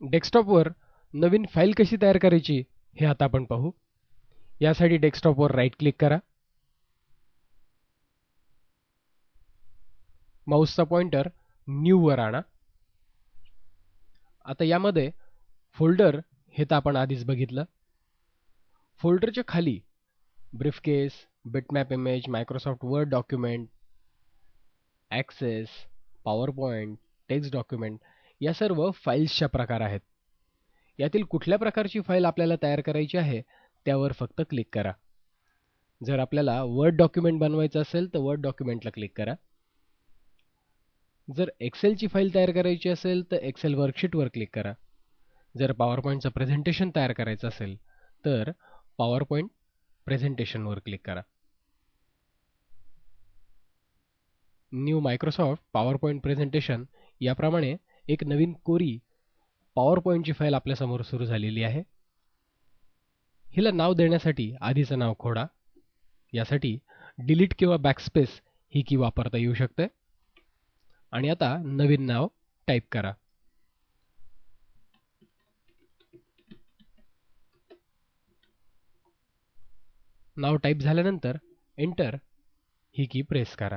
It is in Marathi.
डेस्कटॉपवर नवीन फाईल कशी तयार करायची हे आता आपण पाहू. यासाठी डेस्कटॉपवर राईट क्लिक करा. माऊसचा पॉइंटर न्यूवर आणा. आता यामध्ये फोल्डर हे तर आपण आधीच बघितलं. फोल्डरच्या खाली briefcase bitmap image Microsoft Word document access power point text document या सर्व फाईल्सच्या प्रकार आहेत. यातील कुठल्या प्रकारची फाईल आपल्याला तयार करायची आहे त्यावर फक्त क्लिक करा. जर आपल्याला वर्ड डॉक्युमेंट बनवायचं असेल तर वर्ड डॉक्युमेंटला क्लिक करा. जर एक्सेलची फाईल तयार करायची असेल तर एक्सेल वर्कशीटवर क्लिक करा. जर पॉवर पॉईंटचं प्रेझेंटेशन तयार करायचं असेल तर पॉवर पॉईंट प्रेझेंटेशनवर क्लिक करा. New Microsoft power point presentation याप्रमाणे एक नवीन कोरी पॉवर पॉईंटची फाईल आपल्यासमोर सुरू झालेली आहे. हिला नाव देण्यासाठी आधीचं नाव खोडा. यासाठी डिलीट किंवा बॅकस्पेस ही की वापरता येऊ शकते. आणि आता नवीन नाव टाईप करा. नाव टाईप झाल्यानंतर एंटर ही की प्रेस करा.